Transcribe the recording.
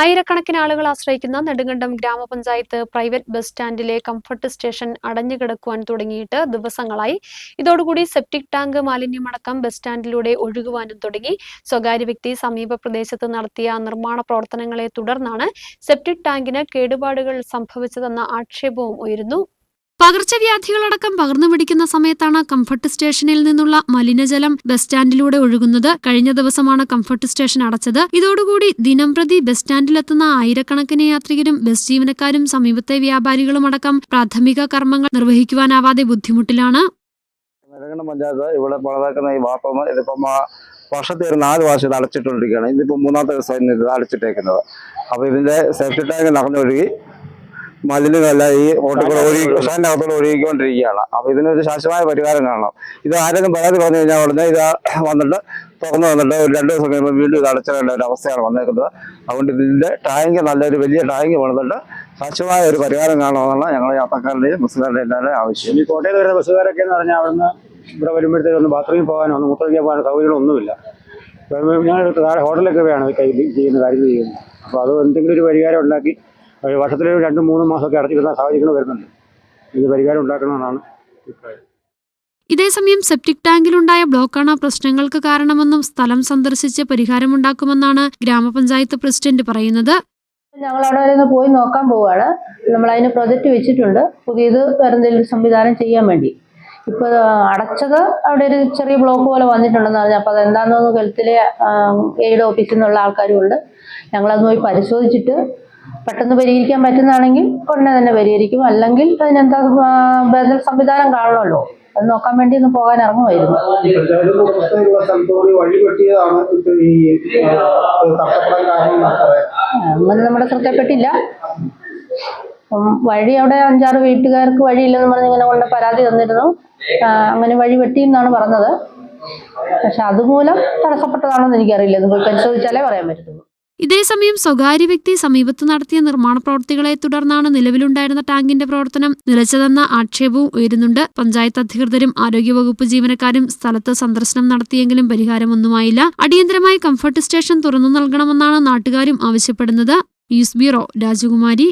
ആയിരക്കണക്കിന് ആളുകൾ ആശ്രയിക്കുന്ന നെടുങ്കണ്ടം ഗ്രാമപഞ്ചായത്ത് പ്രൈവറ്റ് ബസ് സ്റ്റാൻഡിലെ കംഫർട്ട് സ്റ്റേഷൻ അടഞ്ഞുകിടക്കുവാൻ തുടങ്ങിയിട്ട് ദിവസങ്ങളായി. ഇതോടുകൂടി സെപ്റ്റിക് ടാങ്ക് മാലിന്യമടക്കം ബസ് സ്റ്റാൻഡിലൂടെ ഒഴുകുവാനും തുടങ്ങി. സ്വകാര്യ വ്യക്തി സമീപ പ്രദേശത്ത് നടത്തിയ നിർമ്മാണ പ്രവർത്തനങ്ങളെ തുടർന്നാണ് സെപ്റ്റിക് ടാങ്കിന് കേടുപാടുകൾ സംഭവിച്ചതെന്ന ആക്ഷേപവും ഉയരുന്നു. പകർച്ചവ്യാധികളടക്കം പകർന്നു പിടിക്കുന്ന സമയത്താണ് കംഫർട്ട് സ്റ്റേഷനിൽ നിന്നുള്ള മലിനജലം ബസ് സ്റ്റാൻഡിലൂടെ ഒഴുകുന്നത്. കഴിഞ്ഞ ദിവസമാണ് കംഫർട്ട് സ്റ്റേഷൻ അടച്ചത്. ഇതോടുകൂടി ദിനംപ്രതി ബസ് സ്റ്റാൻഡിലെത്തുന്ന ആയിരക്കണക്കിന് യാത്രികരും ബസ് ജീവനക്കാരും സമീപത്തെ വ്യാപാരികളും അടക്കം പ്രാഥമിക കർമ്മങ്ങൾ നിർവഹിക്കുവാനാവാതെ ബുദ്ധിമുട്ടിലാണ്. പഞ്ചായത്ത് ഇവിടെ ഇതിപ്പം വർഷത്തിൽ ഒരു നാല് വർഷം ഇത് അടച്ചിട്ടുകൊണ്ടിരിക്കുകയാണ് ഇതിപ്പോൾ മൂന്നാമത്തെ ദിവസം ഇത് അടച്ചിട്ടേക്കുന്നത്. അപ്പോൾ ഇതിന്റെ സേഫ്റ്റി ടാങ്ക് നിറഞ്ഞൊഴുകി മലിനങ്ങളെല്ലാം ഈ റോട്ടിൽ ഒഴുകി ഷാന്റെ അകത്തോടെ ഒഴുകിക്കൊണ്ടിരിക്കുകയാണ്. അപ്പൊ ഇതിനൊരു ശാശ്വതമായ പരിഹാരം കാണണം. ഇത് ആരെങ്കിലും പരാതി പറഞ്ഞു കഴിഞ്ഞാൽ ഉടനെ ഇത് വന്നിട്ട് തുറന്നു വന്നിട്ട് ഒരു രണ്ട് ദിവസം കഴിയുമ്പോൾ വീണ്ടും ഇത് അടച്ചിടേണ്ട ഒരു അവസ്ഥയാണ് വന്നേക്കുന്നത്. അതുകൊണ്ട് ഇതിന്റെ ടാങ്ക് നല്ലൊരു വലിയ ടാങ്ക് വന്നിട്ട് ശാശ്വതമായ ഒരു പരിഹാരം കാണണമെന്നാണ് ഞങ്ങൾ യാത്രക്കാരുടെയും ബസ്സുകാരുടെയും എല്ലാവരുടെയും ആവശ്യം. ഈ കോട്ടയത്ത് വരുന്ന ബസ്സുകാരൊക്കെ എന്ന് പറഞ്ഞാൽ അവിടുന്ന് ഇവിടെ വരുമ്പോഴത്തേക്ക് ഒന്ന് ബാത്റൂമിൽ പോകാനോ ഒന്ന് മൂത്രമൊഴിക്കാൻ പോകാനോ സൗകര്യങ്ങളൊന്നുമില്ല. ഞങ്ങൾ താഴെ ഹോട്ടലൊക്കെ വേണം കൈ ചെയ്യുന്ന കാര്യങ്ങൾ ചെയ്യുന്നത്. അപ്പോൾ അത് എന്തെങ്കിലും ഒരു പരിഹാരം ഉണ്ടാക്കി വർഷത്തിൽ രണ്ടും മൂന്നും മാസമൊക്കെ അടച്ചിരുന്ന സാഹചര്യങ്ങൾ വരുന്നുണ്ട്. ഇത് പരിഹാരം ഉണ്ടാക്കണമെന്നാണ് അഭിപ്രായം. ഇതേസമയം സെപ്റ്റിക് ടാങ്കിലുണ്ടായ ബ്ലോക്കാണ് പ്രശ്നങ്ങൾക്ക് കാരണമെന്നും സ്ഥലം സന്ദർശിച്ച് പരിഹാരമുണ്ടാക്കുമെന്നാണ് ഗ്രാമപഞ്ചായത്ത് പ്രസിഡന്റ് പറയുന്നത്. ഞങ്ങൾ അവിടെ വരെ ഒന്ന് പോയി നോക്കാൻ പോവുകയാണ് നമ്മൾ അതിന് പ്രൊജക്റ്റ് വെച്ചിട്ടുണ്ട്. പുതിയത് വേറെ എന്തെങ്കിലും സംവിധാനം ചെയ്യാൻ വേണ്ടി. ഇപ്പൊ അടച്ചത് അവിടെ ഒരു ചെറിയ ബ്ലോക്ക് പോലെ വന്നിട്ടുണ്ടെന്ന് പറഞ്ഞു അപ്പൊ അതെന്താണെന്ന് ഗൾഫിലെ എയ്ഡ് ഓഫീസിൽ നിന്നുള്ള ആൾക്കാരും ഉണ്ട്. ഞങ്ങളത് പോയി പരിശോധിച്ചിട്ട് പെട്ടെന്ന് പരിഹരിക്കാൻ പറ്റുന്നതാണെങ്കിൽ ഉടനെ തന്നെ പരിഹരിക്കും. അല്ലെങ്കിൽ അതിനെന്താ ബദൽ സംവിധാനം കാണണമല്ലോ അത് നോക്കാൻ വേണ്ടി ഒന്ന് പോകാൻ ഇറങ്ങുമായിരുന്നു. അങ്ങനെ നമ്മുടെ ശ്രദ്ധപ്പെട്ടില്ല വഴി അവിടെ അഞ്ചാറ് വീട്ടുകാർക്ക് വഴിയില്ലെന്ന് പറഞ്ഞ് ഇങ്ങനെ കൊണ്ട് പരാതി തന്നിരുന്നു. അങ്ങനെ വഴി വെട്ടി എന്നാണ് പറഞ്ഞത്. പക്ഷെ അതുമൂലം തടസ്സപ്പെട്ടതാണോ എന്ന് എനിക്കറിയില്ല. ഇത് പരിശോധിച്ചാലേ പറയാൻ പറ്റത്തുള്ളൂ. ഇതേസമയം സ്വകാര്യ വ്യക്തി സമീപത്ത് നടത്തിയ നിർമ്മാണ പ്രവർത്തികളെ തുടർന്നാണ് നിലവിലുണ്ടായിരുന്ന ടാങ്കിന്റെ പ്രവർത്തനം നിലച്ചതെന്ന ആക്ഷേപവും ഉയരുന്നുണ്ട്. പഞ്ചായത്ത് അധികൃതരും ആരോഗ്യവകുപ്പ് ജീവനക്കാരും സ്ഥലത്ത് സന്ദർശനം നടത്തിയെങ്കിലും പരിഹാരമൊന്നുമായില്ല. അടിയന്തരമായി കംഫർട്ട് സ്റ്റേഷൻ തുറന്നു നൽകണമെന്നാണ് നാട്ടുകാരും ആവശ്യപ്പെടുന്നത്. ന്യൂസ് ബ്യൂറോ രാജകുമാരി.